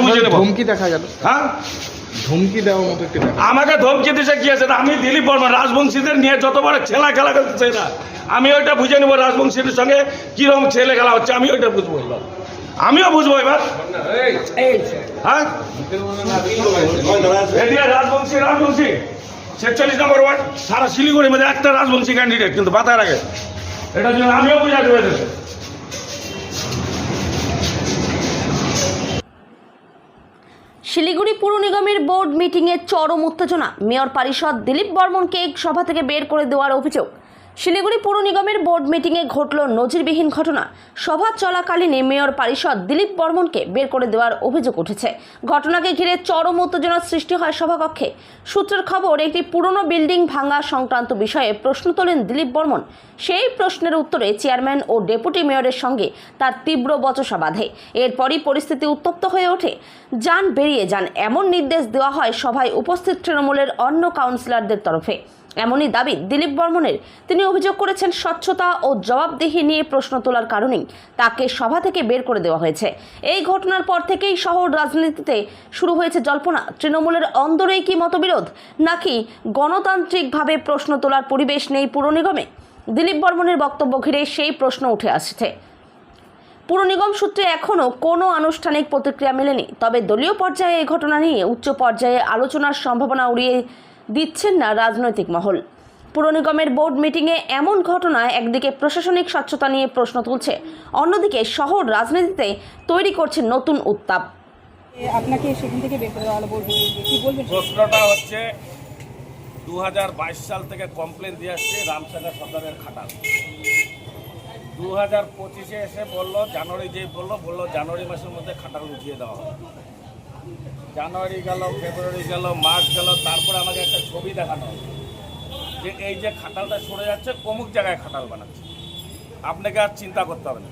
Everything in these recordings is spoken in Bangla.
বুঝে নেব। ধমকি দেখা গেল। হ্যাঁ? ধমকি দেওয়ার মতো একটি আমাকে ধমকি দিছে কি আছে? আমি দিলীপ বর্মা রাজবংশীদের নিয়ে যত বড় ছেলা খেলা করতেছে না আমি ওইটা বুঝে নেব রাজবংশীদের সঙ্গে কীরকম ছেলে খেলা হচ্ছে আমি ওইটা বুঝব এবার। আমিও বুঝব এবার। হ্যাঁ? রাজবংশী রাজবংশী ছেচল্লিশ নম্বর ওয়ার্ড সারা শিলিগুড়ির মধ্যে একটা রাজবংশী ক্যান্ডিডেট কিন্তু বাতার আগে এটার জন্য আমিও বুঝাতে পেরেছি শিলিগুড়ি পুর নিগমের বোর্ড মিটিংয়ে চরম উত্তেজনা। মেয়র পরিষদ দিলীপ বর্মনকে সভা থেকে বের করে দেওয়ার অভিযোগ। শিলিগুড়ি পুর নিগমের বোর্ড মিটিংয়ে ঘটল নজিরবিহীন ঘটনা। সভা চলাকালীনই মেয়র পারিষদ দিলীপ বর্মনকে বের করে দেওয়ার অভিযোগ উঠেছে। ঘটনাকে ঘিরে চরম উত্তেজনার সৃষ্টি হয় সভাকক্ষে। সূত্রের খবর, একটি পুরনো বিল্ডিং ভাঙা সংক্রান্ত বিষয়ে প্রশ্ন তোলেন দিলীপ বর্মন। সেই প্রশ্নের উত্তরে চেয়ারম্যান ও ডেপুটি মেয়রের সঙ্গে তার তীব্র বচসা বাঁধে। এরপরই পরিস্থিতি উত্তপ্ত হয়ে ওঠে। যান বেরিয়ে যান এমন নির্দেশ দেওয়া হয় সভায় উপস্থিত তৃণমূলের অন্য কাউন্সিলরদের তরফে। এমনই দাবি দিলীপ বর্মনের। তিনি অভিযোগ করেছেন স্বচ্ছতা ও জবাবদিহি নিয়ে প্রশ্ন তোলার কারণেই তাকে সভা থেকে বের করে দেওয়া হয়েছে। এই ঘটনার পর থেকেই শহর রাজনীতিতে শুরু হয়েছে জল্পনা। তৃণমূলের অন্দরেই কি মতবিরোধ, নাকি গণতান্ত্রিকভাবে প্রশ্ন তোলার পরিবেশ নেই পুর নিগমে? দিলীপ বর্মনের বক্তব্য ঘিরে সেই প্রশ্ন উঠে আসছে। পুর নিগম সূত্রে এখনও কোনো আনুষ্ঠানিক প্রতিক্রিয়া মেলেনি। তবে দলীয় পর্যায়ে এই ঘটনা নিয়ে উচ্চ পর্যায়ে আলোচনার সম্ভাবনা উড়িয়ে দিচ্ছেন না রাজনৈতিক মহল। পুর নিগমের বোর্ড মিটিংয়ে এমন ঘটনায় একদিকে প্রশাসনিক স্বচ্ছতা নিয়ে প্রশ্ন তুলছে অন্যদিকে শহর রাজনীতিতে তৈরি করছে নতুন উত্তাপ। আপনাকে সেখান থেকে বের করে দেওয়া হলো বলবেন কি বলবেন? প্রশ্নটা হচ্ছে দু হাজার বাইশ সাল থেকে কমপ্লেন দিয়ে আসছে রামসাগর সদরের খাটাল। দু হাজার পঁচিশে এসে বলল জানুয়ারি যেই বলল বলল জানুয়ারি মাসের মধ্যে খাটাল উঠিয়ে দেওয়া হবে। জানুয়ারি গেল, ফেব্রুয়ারি গেল, মার্চ গেল, তারপরে আমাকে একটা ছবি দেখানো যে এই যে খাটালটা সরে যাচ্ছে, অমুক জায়গায় খাটাল বানাচ্ছে। আপনাকে আর চিন্তা করতে হবে না।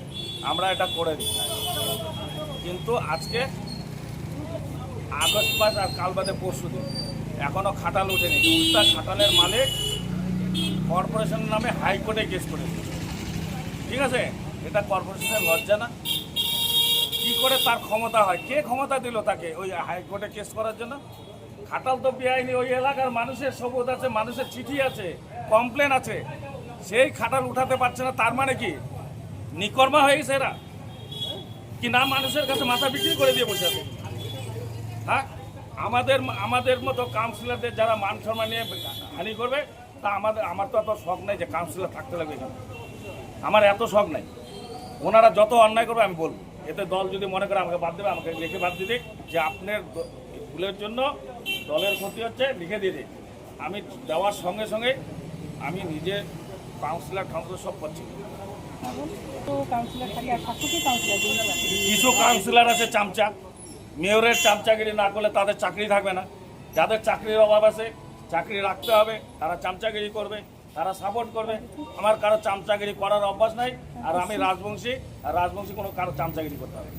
আমরা এটা করে দিই। কিন্তু আজকে আগস্ট মাস আর কাল বাদে পরশু দিন এখনও খাটাল উঠেনি উল্টা খাটালের মালিক কর্পোরেশনের নামে হাইকোর্টে কেস করে দিয়েছে। ঠিক আছে? এটা কর্পোরেশনের লজ্জা না? কি করে তার ক্ষমতা হয়? কে ক্ষমতা দিল তাকে? ওই হাইকোর্টে কেস করার জন্য? খাটাল তো বেআইনি, ওই এলাকার মানুষের সবুজ আছে, মানুষের চিঠি আছে কমপ্লেন আছে। সেই খাটাল উঠাতে পারছে না, তার মানে কি? নিকর্মা হয়ে গেছে এরা। কি না মানুষের কাছে মাথা বিক্রি করে দিয়ে বসে আছে? হ্যাঁ আমাদের আমাদের মতো কাউন্সিলরদের যারা মান সম্মান নিয়ে হানি করবে, তা আমাদের, আমার তো এত শখ নেই যে কাউন্সিলর থাকতে লাগবে আমার এত শখ নাই। ওনারা যত অন্যায় করবে আমি বলব। এতে দল যদি মনে করে আমাকে বাদ দেবে আমাকে লিখে বাদ দিয়ে দিক। যে আপনার ভুলের জন্য দলের ক্ষতি হচ্ছে লিখে দিয়ে দিক। আমি দেওয়ার সঙ্গে সঙ্গে আমি নিজে কাউন্সিলর কাউন্সিলর সব করছি। কিছু কাউন্সিলর আছে চামচা। মেয়রের চামচাগিরি না করলে তাদের চাকরি থাকবে না। যাদের চাকরির অভাব আছে চাকরি রাখতে হবে তারা চামচাগিরি করবে। তারা সাপোর্ট করবে আমার কারও চামচাগিরি করার অভ্যাস নাই, আর আমি রাজবংশী, আর রাজবংশী কোনো কারও চামচাগিরি করতে হবে।